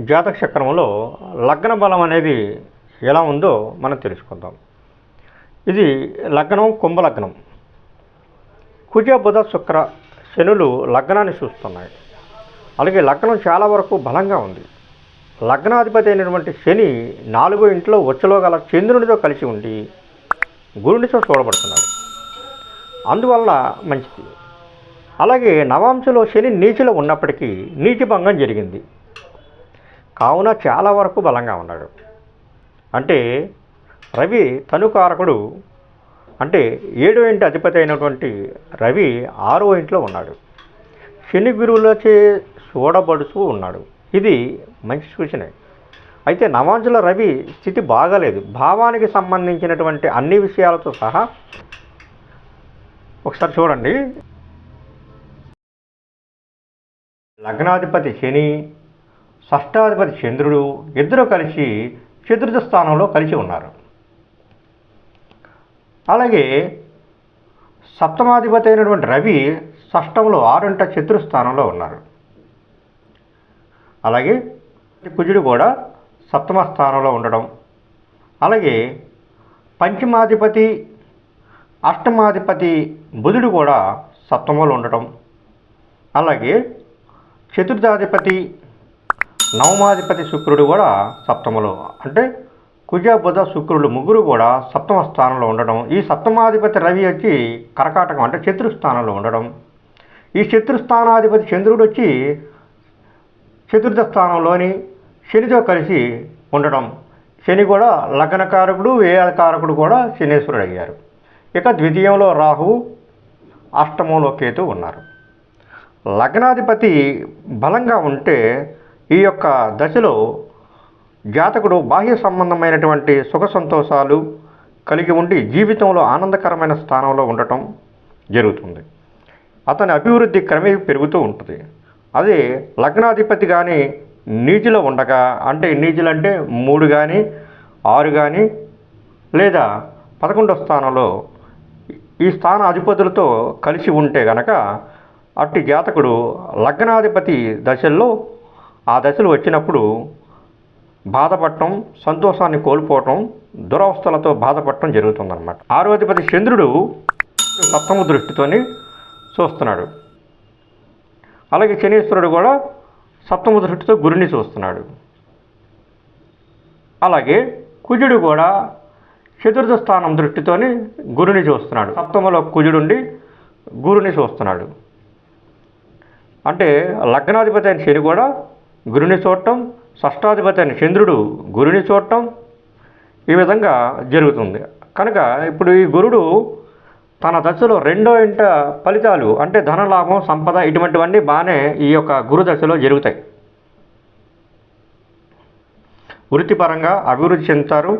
జాతక చక్రంలో లగ్న బలం అనేది ఎలా ఉందో మనం తెలుసుకుందాం. ఇది లగ్నం. కుంభలగ్నం కుజ బుధ శుక్ర శనులు లగ్నాన్ని చూస్తున్నాయి. అలాగే లగ్నం చాలా వరకు బలంగా ఉంది. లగ్నాధిపతి అయినటువంటి శని నాలుగో ఇంట్లో వచ్చలో గల చంద్రునితో కలిసి ఉండి గురునితో చూడబడుతున్నాడు. అందువల్ల మంచిది. అలాగే నవాంశలో శని నీచిలో ఉన్నప్పటికీ నీటి భంగం జరిగింది. కావున చాలా వరకు బలంగా ఉన్నాడు. అంటే రవి తనుకారకుడు అంటే ఏడో ఇంటి అధిపతి అయినటువంటి రవి ఆరో ఇంట్లో ఉన్నాడు. శని గురువులచే చూడబడుతూ ఉన్నాడు. ఇది మంచి సూచనే. అయితే నవాంజుల రవి స్థితి బాగాలేదు. భావానికి సంబంధించినటువంటి అన్ని విషయాలతో సహా ఒకసారి చూడండి. లగ్నాధిపతి శని షష్టాధిపతి చంద్రుడు ఇద్దరు కలిసి చతుర్థ స్థానంలో కలిసి ఉన్నారు. అలాగే సప్తమాధిపతి అయినటువంటి రవి షష్టంలో ఆరుంట చతుర్థానంలో ఉన్నారు. అలాగే కుజుడు కూడా సప్తమ స్థానంలో ఉండడం. అలాగే పంచమాధిపతి అష్టమాధిపతి బుధుడు కూడా సప్తమంలో ఉండటం అలాగే చతుర్థాధిపతి నవమాధిపతి శుక్రుడు కూడా సప్తమలో. అంటే కుజ బుధ శుక్రుడు ముగ్గురు కూడా సప్తమ స్థానంలో ఉండడం ఈ సప్తమాధిపతి రవి వచ్చి కరకాటకం అంటే చతుర్థానంలో ఉండడం ఈ చతుర్థానాధిపతి చంద్రుడు వచ్చి చతుర్థ స్థానంలోని శనితో కలిసి ఉండడం శని కూడా లగ్నకారకుడు వేయకారకుడు కూడా శనేశ్వరుడు అయ్యారు ఇక ద్వితీయంలో రాహువు అష్టమంలో కేతు ఉన్నారు. లగ్నాధిపతి బలంగా ఉంటే ఈ యొక్క దశలో జాతకుడు బాహ్య సంబంధమైనటువంటి సుఖ సంతోషాలు కలిగి ఉండి జీవితంలో ఆనందకరమైన స్థానంలో ఉండటం జరుగుతుంది. అతని అభివృద్ధి క్రమే పెరుగుతూ ఉంటుంది. అదే లగ్నాధిపతి కానీ నీచులో ఉండగా అంటే నీచులు అంటే మూడు కానీ ఆరు కానీ లేదా పదకొండో స్థానంలో ఈ స్థాన అధిపతులతో కలిసి ఉంటే గనక అట్టి జాతకుడు లగ్నాధిపతి దశల్లో ఆ దశలు వచ్చినప్పుడు బాధపడటం సంతోషాన్ని కోల్పోవటం దురవస్థలతో బాధపడటం జరుగుతుందన్నమాట. ఆరోధిపతి చంద్రుడు సప్తమ దృష్టితోని చూస్తున్నాడు. అలాగే శనీశ్వరుడు కూడా సప్తమ దృష్టితో గురుని చూస్తున్నాడు. అలాగే కుజుడు కూడా చతుర్థ స్థానం దృష్టితోని గురుని చూస్తున్నాడు. సప్తమలో కుజుడుండి గురుని చూస్తున్నాడు. అంటే లగ్నాధిపతి అయిన శని కూడా గురుని చూడటం షష్టాధిపతి అయిన చంద్రుడు గురుని చూడటం ఈ విధంగా జరుగుతుంది. కనుక ఇప్పుడు ఈ గురుడు తన దశలో రెండో ఇంట ఫలితాలు అంటే ధనలాభం సంపద ఇటువంటివన్నీ బాగానే ఈ యొక్క గురు దశలో జరుగుతాయి. వృత్తిపరంగా అభివృద్ధి చెందుతారు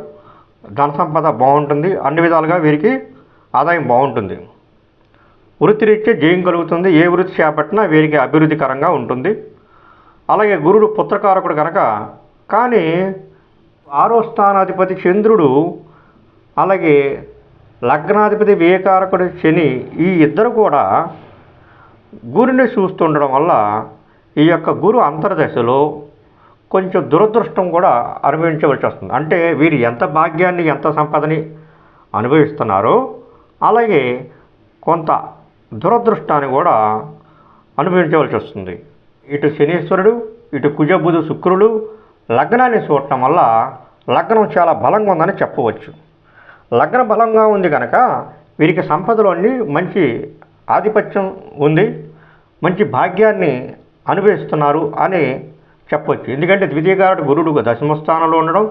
ధన సంపద బాగుంటుంది అన్ని విధాలుగా వీరికి ఆదాయం బాగుంటుంది. వృత్తిరీత్యా జయం కలుగుతుంది ఏ వృత్తి చేపట్టినా వీరికి అభివృద్ధికరంగా ఉంటుంది. అలాగే గురుడు పుత్రకారకుడు కనుక కానీ ఆరో స్థానాధిపతి చంద్రుడు అలాగే లగ్నాధిపతి వేకారకుడు శని ఈ ఇద్దరు కూడా గురుని చూస్తుండడం వల్ల ఈ యొక్క గురు అంతర్దశలో కొంచెం దురదృష్టం కూడా అనుభవించవలసి వస్తుంది. అంటే వీరు ఎంత భాగ్యాన్ని ఎంత సంపదని అనుభవిస్తున్నారో అలాగే కొంత దురదృష్టాన్ని కూడా అనుభవించవలసి వస్తుంది. ఇటు శనీశ్వరుడు ఇటు కుజబుధు శుక్రుడు లగ్నాన్ని చూడటం వల్ల లగ్నం చాలా బలంగా ఉందని చెప్పవచ్చు. లగ్న బలంగా ఉంది కనుక వీరికి సంపదలోని మంచి ఆధిపత్యం ఉంది మంచి భాగ్యాన్ని అనుభవిస్తున్నారు అని చెప్పొచ్చు. ఎందుకంటే ద్వితీయకారుడు గురుడు దశమ స్థానంలో ఉండడం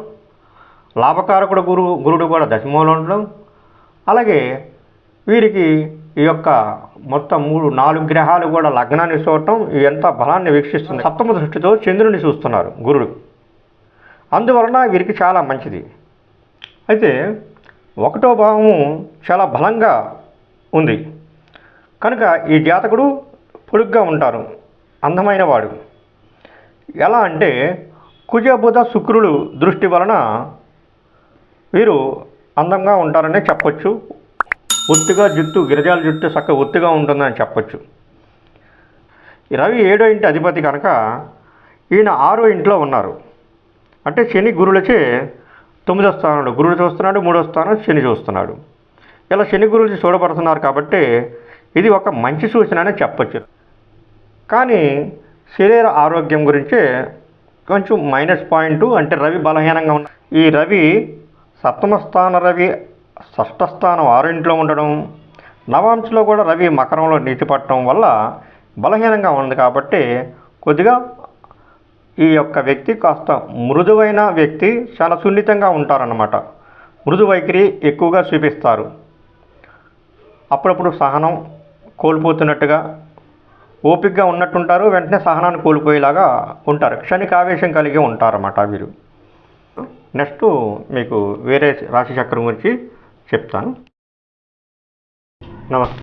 లాభకారకుడు గురు గురుడు కూడా దశమంలో ఉండడం. అలాగే వీరికి ఈ యొక్క మొత్తం మూడు నాలుగు గ్రహాలు కూడా లగ్నాన్ని చూడటం ఎంత బలాన్ని వీక్షిస్తుంది. సప్తమ దృష్టితో చంద్రుని చూస్తున్నారు గురుడు. అందువలన వీరికి చాలా మంచిది. అయితే ఒకటో భావము చాలా బలంగా ఉంది. కనుక ఈ జాతకుడు పొడుగ్గా ఉంటారు. అందమైన వాడు. ఎలా అంటే కుజబుధ శుక్రులు దృష్టి వలన వీరు అందంగా ఉంటారనే చెప్పొచ్చు. ఒత్తుగా జుట్టు గిరిజాల జుట్టు చక్క ఒత్తుగా ఉంటుందని చెప్పచ్చు. రవి ఏడో ఇంటి అధిపతి కనుక ఈయన ఆరో ఇంట్లో ఉన్నారు. అంటే శని గురులచే తొమ్మిదో స్థానంలో గురుడు చూస్తున్నాడు మూడో స్థానం శని చూస్తున్నాడు. ఇలా శని గురులు చూడబడుతున్నారు కాబట్టి ఇది ఒక మంచి సూచన అని చెప్పచ్చు. కానీ శరీర ఆరోగ్యం గురించి కొంచెం మైనస్ పాయింట్ అంటే రవి బలహీనంగా ఉన్న ఈ రవి సప్తమ స్థాన రవి షష్ఠస్థానం ఆరింట్లో ఉండడం నవాంశలో కూడా రవి మకరంలో నీతి పట్టడం వల్ల బలహీనంగా ఉంది కాబట్టి కొద్దిగా ఈ యొక్క వ్యక్తి కాస్త మృదువైన వ్యక్తి చాలా సున్నితంగా ఉంటారన్నమాట. మృదు వైఖరి ఎక్కువగా చూపిస్తారు. అప్పుడప్పుడు సహనం కోల్పోతున్నట్టుగా ఓపికగా ఉన్నట్టుంటారు వెంటనే సహనాన్ని కోల్పోయేలాగా ఉంటారు. క్షణిక ఆవేశం కలిగి ఉంటారన్నమాట వీరు. నెక్స్ట్ మీకు వేరే రాశి చక్రం గురించి చెప్తాను. నమస్తే.